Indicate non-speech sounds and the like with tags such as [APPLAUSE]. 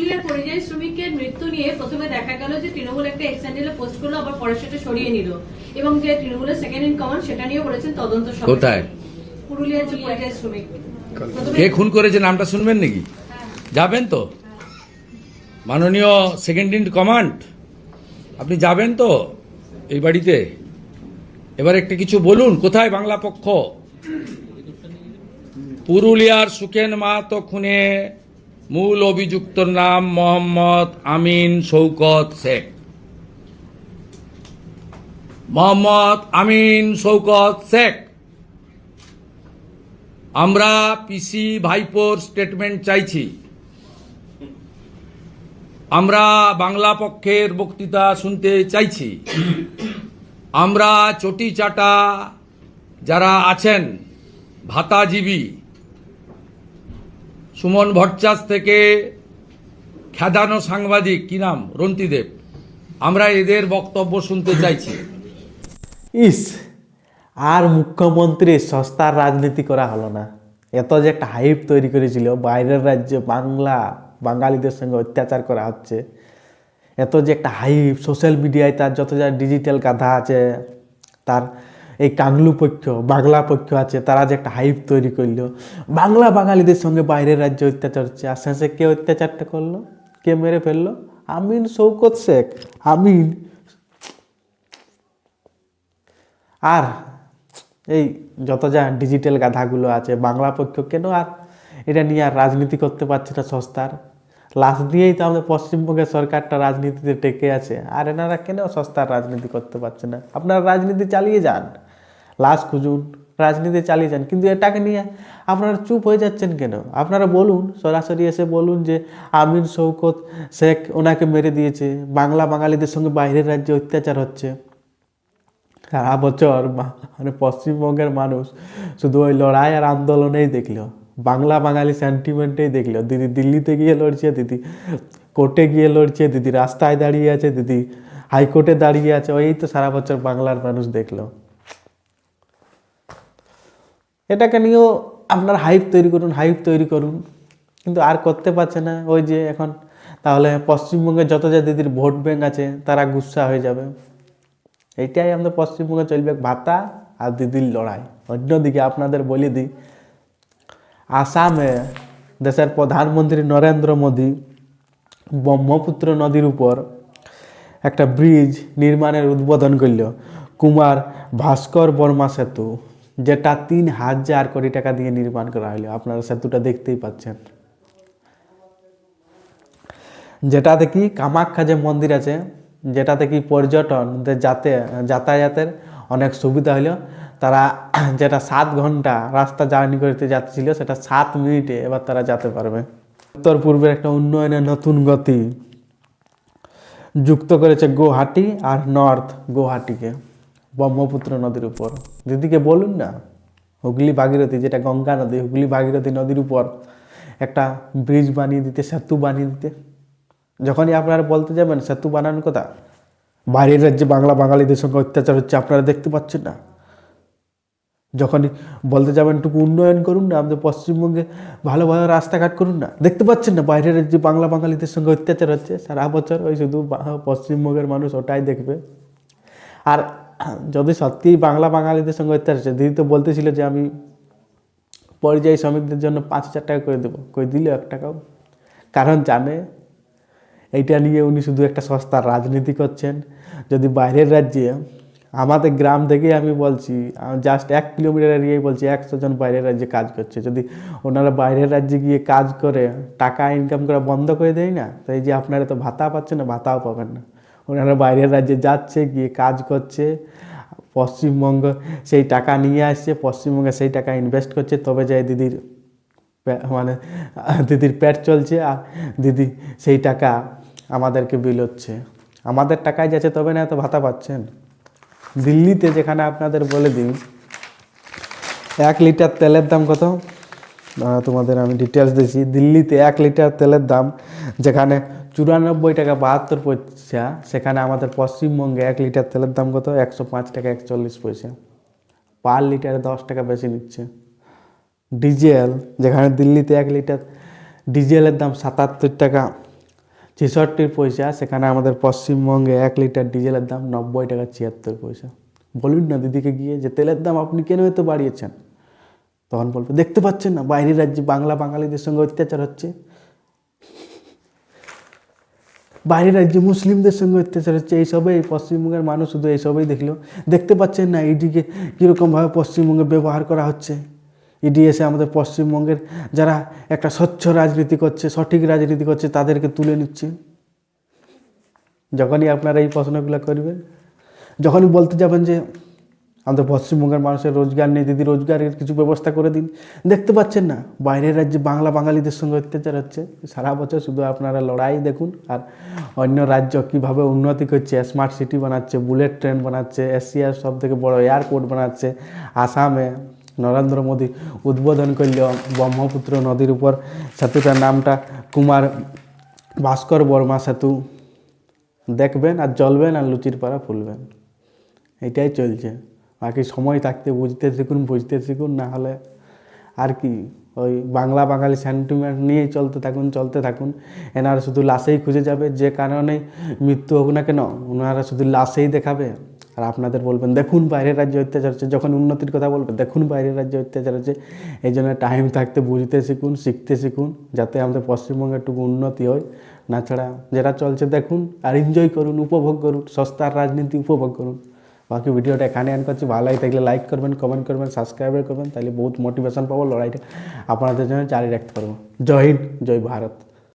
পুরুলিয়ার পরিযায়ী শ্রমিকের মৃত্যু নিয়ে প্রথমে দেখা গেল যে তৃণমূল একটা এক্সেন্ডেলে পোস্ট করল আবার পরে সেটা সরিয়ে নিল। এবং যে তৃণমূলের সেকেন্ড ইন কমান্ড সেটা নিয়ে বলেছেন তদন্ত। কোথায়? পুরুলিয়ার যে পরিযায়ী শ্রমিক। কে খুন করেছে নামটা শুনবেন নাকি? যাবেন তো? মাননীয় সেকেন্ড ইন কমান্ড আপনি যাবেন তো এই বাড়িতে? এবার একটা কিছু বলুন কোথায় বাংলা পক্ষ? পুরুলিয়ার সুখেন মাহাতো খুনে মূল অভিযুক্তর নাম মোহাম্মদ আমিন শৌকত শেখ। মোহাম্মদ আমিন শৌকত শেখ। আমরা পিসি ভাইপোর স্টেটমেন্ট চাইছি। আমরা বাংলা পক্ষের বক্তৃতা শুনতে চাইছি। আমরা চটি চাটা যারা আছেন, ভাতাজীবী সুমন ভট্টাচ থেকে খ্যাদানো সাংবাদিক, কি নাম? রন্তিদেব। আমরা এদের বক্তব্য শুনতে চাইছি। ইস, আর মুখ্যমন্ত্রী সস্তার রাজনীতি করা হলো না। এত যে একটা হাইপ তৈরি করেছিল, বাইরের রাজ্যে, বাংলা, বাঙালিদের সঙ্গে অত্যাচার করা হচ্ছে। এত যে একটা হাইপ সোশ্যাল মিডিয়ায় তার যত যা ডিজিটাল গাধা আছে, তার এই কাংলু পক্ষ, বাংলা পক্ষ আছে, তারা যে একটা হাইপ তৈরি করল। বাংলা বাঙালিদের সঙ্গে বাইরের রাজ্যে অত্যাচার হচ্ছে আর শেষে কে অত্যাচারটা করল? কে মেরে ফেলল? আমিন শৌকত শেখ, আমিন। আর এই যত যা ডিজিটাল গাধাগুলো আছে, বাংলা পক্ষ কেন আর? এটা নিয়ে আর রাজনীতি করতে পারছে না সস্তার। লাশ দিয়েই তো আমাদের পশ্চিমবঙ্গের সরকারটা রাজনীতিতে টেকে আছে। আর এনারা কেন সস্তার রাজনীতি করতে পারছে না? আপনারা রাজনীতি চালিয়ে যান। লাশ খুঁজুন, রাজনীতি চালিয়ে যান, কিন্তু এটাকে নিয়ে আপনারা চুপ হয়ে যাচ্ছেন কেন? আপনারা বলুন, সরাসরি এসে বলুন যে আমিন শৌকত শেখ ওনাকে মেরে দিয়েছে, বাংলা বাঙালিদের সঙ্গে বাইরের রাজ্যে অত্যাচার হচ্ছে। সারা বছর মানে পশ্চিমবঙ্গের মানুষ শুধু ওই লড়াই আর আন্দোলনেই দেখল, বাংলা বাঙালি সেন্টিমেন্টেই দেখল। দিদি দিল্লিতে গিয়ে লড়ছে, দিদি কোর্টে গিয়ে লড়ছে, দিদি রাস্তায় দাঁড়িয়ে আছে, দিদি হাইকোর্টে দাঁড়িয়ে আছে, ওই তো সারা বছর বাংলার মানুষ দেখল। এটাকে নিয়েও আপনার হাইপ তৈরি করুন হাইপ তৈরি করুন। কিন্তু আর করতে পারছে না। ওই যে এখন তাহলে পশ্চিমবঙ্গে যত যা দিদির ভোট ব্যাঙ্ক আছে, তারা গুসা হয়ে যাবে। এইটাই আমাদের পশ্চিমবঙ্গে চলবে ভাতা আর দিদির লড়াই। অন্যদিকে আপনাদের বলে দিই, আসামে দেশের প্রধানমন্ত্রী নরেন্দ্র মোদী ব্রহ্মপুত্র নদীর উপর একটা ব্রিজ নির্মাণের উদ্বোধন করল। কুমার ভাস্কর বর্মা সেতু। যেটা তিন হাজার কোটি টাকা দিয়ে নির্মাণ করা হলো। আপনারা সেতুটা দেখতেই পাচ্ছেন। যেটাতে কি কামাখ্যা যে মন্দির আছে, যেটাতে কি পর্যটনদের যাতে, যাতায়াতের অনেক সুবিধা হলো। তারা [CLEARS THROAT] যেটা সাত ঘণ্টা রাস্তা জার্নি করতে যাচ্ছিল, সেটা সাত মিনিটে এবার তারা যেতে পারবে। উত্তর পূর্বের একটা উন্নয়নের নতুন গতি যুক্ত করেছে গুয়াহাটি আর নর্থ গুয়াহাটিকে। ব্রহ্মপুত্র নদীর উপর। দিদিকে বলুন না, হুগলি ভাগীরথী, যেটা গঙ্গা নদী, হুগলি ভাগীরথী নদীর উপর একটা ব্রিজ বানিয়ে দিতে, সেতু বানিয়ে দিতে। যখনই আপনারা বলতে যাবেন, সেতু বানানোর কথা? বাইরের রাজ্যে বাংলা বাঙালিদের সঙ্গে অত্যাচার হচ্ছে, আপনারা দেখতে পাচ্ছেন না। যখনই বলতে যাবেন একটু উন্নয়ন করুন না, আমাদের পশ্চিমবঙ্গে ভালো ভালো রাস্তাঘাট করুন না, দেখতে পাচ্ছেন না, বাইরের রাজ্যে বাংলা বাঙালিদের সঙ্গে অত্যাচার হচ্ছে। সারা বছর ওই শুধু পশ্চিমবঙ্গের মানুষ ওটাই দেখবে। আর যদি সত্যিই বাংলা বাঙালিদের সঙ্গে অত্যাচার দিদি তো বলতেছিল যে আমি পরিযায়ী শ্রমিকদের জন্য পাঁচ হাজার টাকা করে দেবো কই দিল এক টাকাও। কারণ জানে, এইটা নিয়ে উনি শুধু একটা সস্তার রাজনীতি করছেন। যদি বাইরের রাজ্যে, আমাদের গ্রাম থেকে আমি বলছি জাস্ট এক কিলোমিটার এরিয়ায় বলছি, একশো জন বাইরের রাজ্যে কাজ করছে। যদি ওনারা বাইরের রাজ্যে গিয়ে কাজ করে, টাকা ইনকাম করা বন্ধ করে দেয় না তো এই যে আপনারা তো ভাতা পাচ্ছেন না, ভাতাও পাবেন না। ওনারা বাইরের রাজ্যে যাচ্ছে, গিয়ে কাজ করছে। পশ্চিমবঙ্গ সেই টাকা নিয়ে আসছে, পশ্চিমবঙ্গে সেই টাকা ইনভেস্ট করছে। তবে যায় দিদির মানে দিদির পেট চলছে আর দিদি সেই টাকা আমাদেরকে বিল হচ্ছে। আমাদের টাকায় যাচ্ছে তবে না এত ভাতা পাচ্ছেন। দিল্লিতে যেখানে আপনাদের বলে দিন, এক লিটার তেলের দাম কত? তোমাদের আমি ডিটেলস দিচ্ছি দিল্লিতে এক লিটার তেলের দাম যেখানে চুরানব্বই টাকা বাহাত্তর পয়সা, সেখানে আমাদের পশ্চিমবঙ্গে এক লিটার তেলের দাম কত? একশো পাঁচ টাকা, একচল্লিশ পয়সা। পার লিটারে দশ টাকা বেশি নিচ্ছে। ডিজেল, যেখানে দিল্লিতে এক লিটার ডিজেলের দাম সাতাত্তর টাকা, ছেষট্টির পয়সা, সেখানে আমাদের পশ্চিমবঙ্গে এক লিটার ডিজেলের দাম নব্বই টাকা, ছিয়াত্তর পয়সা। বলুন না দিদিকে গিয়ে যে তেলের দাম আপনি কেন এত বাড়িয়েছেন? তখন বলবে, দেখতে পাচ্ছেন না, বাইরের রাজ্যে বাংলা বাঙালিদের সঙ্গে অত্যাচার হচ্ছে। বাইরের রাজ্যে মুসলিমদের সঙ্গে অত্যাচার হচ্ছে এইসবে এই পশ্চিমবঙ্গের মানুষ শুধু এইসবই দেখল। দেখতে পাচ্ছেন না ইডিকে কীরকমভাবে পশ্চিমবঙ্গে ব্যবহার করা হচ্ছে। ইডি এসে আমাদের পশ্চিমবঙ্গের যারা একটা স্বচ্ছ রাজনীতি করছে, সঠিক রাজনীতি করছে, তাদেরকে তুলে নিচ্ছে। যখনই আপনারা এই প্রশ্নগুলো করবেন, যখনই বলতে যাবেন যে আমাদের পশ্চিমবঙ্গের মানুষের রোজগার নেই, দিদি রোজগারের কিছু ব্যবস্থা করে দিন। দেখতে পাচ্ছেন না, বাইরের রাজ্যে বাংলা বাঙালিদের সঙ্গে অত্যাচার হচ্ছে। সারা বছর শুধু আপনারা লড়াই দেখুন, আর অন্য রাজ্য কীভাবে উন্নতি করছে স্মার্ট সিটি বানাচ্ছে বুলেট ট্রেন বানাচ্ছে এশিয়ার সব থেকে বড় এয়ারপোর্ট বানাচ্ছে, আসামে নরেন্দ্র মোদী উদ্বোধন করল ব্রহ্মপুত্র নদীর উপর সেতুটার নামটা কুমার ভাস্কর বর্মা সেতু। দেখবেন আর জ্বলবেন আর লুচির পাড়া ফুলবেন। এটাই চলছে। বাকি সময় থাকতে বুঝতে শিখুন বুঝতে শিখুন, না হলে আর কি। ওই বাংলা বাঙালি সেন্টিমেন্ট নিয়েই চলতে থাকুন চলতে থাকুন। এনারা শুধু লাশেই খুঁজে যাবে, যে কারণে মৃত্যু হোক না কেন, ওনারা শুধু লাশেই দেখাবে। আর আপনাদের বলবেন, দেখুন বাইরের রাজ্যে অত্যাচার হচ্ছে। যখন উন্নতির কথা বলবে দেখুন বাইরের রাজ্যে অত্যাচার হচ্ছে। এই জন্য টাইম থাকতে বুঝতে শিখুন, শিখতে শিখুন, যাতে আমাদের পশ্চিমবঙ্গে একটু উন্নতি হয়। না ছাড়া যেটা চলছে, দেখুন আর এনজয় করুন, উপভোগ করুন, সস্তার রাজনীতি উপভোগ করুন। বাকি ভিডিওটা এখানে এন্ড করছি। ভালো লাগে থাকলে লাইক করবেন কমেন্ট করবেন সাবস্ক্রাইব করবেন, তাহলে বহুত মোটিভেশন পাবো লড়াইটা। আপনাদের জন্য জারি রাখতে পারব। জয় হিন্দ, জয় ভারত।